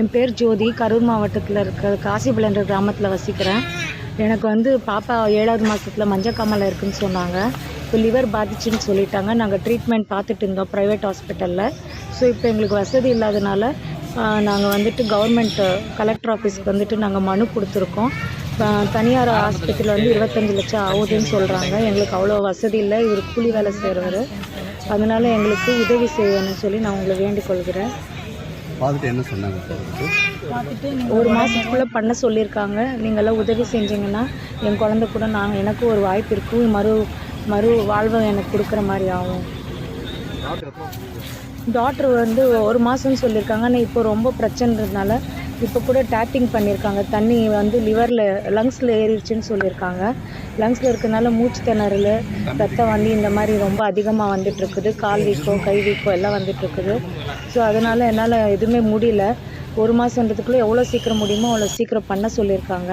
என் பேர் ஜோதி. கரூர் மாவட்டத்தில் இருக்கிற காசிபுலன்ற கிராமத்தில் வசிக்கிறேன். எனக்கு வந்து பாப்பா ஏழாவது மாதத்தில் மஞ்சக்காமலை இருக்குதுன்னு சொன்னாங்க. இப்போ லிவர் பாதிச்சுன்னு சொல்லிட்டாங்க. நாங்கள் ட்ரீட்மெண்ட் பார்த்துட்டு இருந்தோம் ப்ரைவேட் ஹாஸ்பிட்டலில் ஸோ இப்போ எங்களுக்கு வசதி இல்லாதனால நாங்கள் வந்துட்டு கவர்மெண்ட் கலெக்டர் ஆஃபீஸ்க்கு வந்துட்டு நாங்கள் மனு கொடுத்துருக்கோம். தனியார் ஆஸ்பத்திரியில் வந்து இருபத்தஞ்சி லட்சம் ஆகுதுன்னு சொல்கிறாங்க எங்களுக்கு அவ்வளோ வசதி இல்லை. இவர் கூலி வேலை செய்கிறவர் அதனால் எங்களுக்கு உதவி செய்யணும்னு சொல்லி நான் உங்களை வேண்டிக் கொள்கிறேன். பார்த்துட்டு என்ன சொன்னாங்க ஒரு மாதத்துக்குள்ளே பண்ண சொல்லியிருக்காங்க. நீங்களாம் உதவி செஞ்சீங்கன்னா என் குழந்தை கூட நான் எனக்கும் ஒரு வாய்ப்பு இருக்கும் மறு மறு வாழ்வை எனக்கு கொடுக்குற மாதிரி ஆகும். டாக்டர் வந்து ஒரு மாதம்னு சொல்லியிருக்காங்க. ஆனால் இப்போ ரொம்ப பிரச்சனைன்றதுனால இப்போ கூட டேப்பிங் பண்ணியிருக்காங்க தண்ணி வந்து லிவரில் லங்ஸில் ஏறிடுச்சுன்னு சொல்லியிருக்காங்க லங்ஸில் இருக்கனால மூச்சு திணறல் ரத்தம் வந்து இந்த மாதிரி ரொம்ப அதிகமாக வந்துட்டு இருக்குது கால் வீக்கம் கை வீக்கம் எல்லாம் வந்துட்டு இருக்குது ஸோ அதனால் என்னால் எதுவுமே முடியல. ஒரு மாதன்றதுக்குள்ளே எவ்வளோ சீக்கிரம் முடியுமோ அவ்வளோ சீக்கிரம் பண்ண சொல்லியிருக்காங்க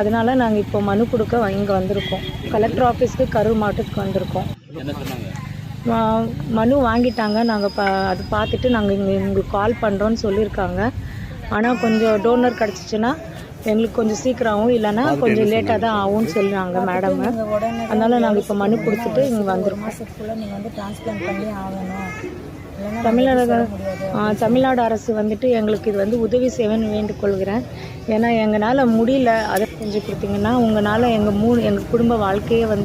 அதனால நாங்கள் இப்போ மனு கொடுக்க இங்கே வந்திருக்கோம். கலெக்டர் ஆஃபீஸ்க்கு கரூர் மாவட்டத்துக்கு வந்திருக்கோம். மனு வாங்கிட்டாங்க. நாங்கள் பா அது பார்த்துட்டு நாங்கள் இங்கே உங்களுக்கு கால் பண்ணுறோன்னு சொல்லியிருக்காங்க ஆனால் கொஞ்சம் டோனர் கிடச்சிச்சின்னா எங்களுக்கு கொஞ்சம் சீக்கிரம் ஆகும் இல்லைன்னா கொஞ்சம் லேட்டாக தான் ஆகும்னு சொல்லுறாங்க மேடம் அதனால நாங்கள் இப்போ மனு கொடுத்துட்டு இங்கே வந்திருக்கோம். மாதத்துக்குள்ளே நீங்கள் வந்து டிரான்ஸ்பிளான்ட் பண்ணி ஆகணும். இல்லைன்னா தமிழ்நாடு தமிழ்நாடு அரசு வந்துட்டு எங்களுக்கு இது வந்து உதவி செய்வேன்னு வேண்டிக்கொள்கிறேன் ஏன்னா எங்களால் முடியல அதை செஞ்சு கொடுத்தீங்கன்னா உங்களால் எங்கள் மூணு எங்கள் குடும்ப வாழ்க்கையே வந்து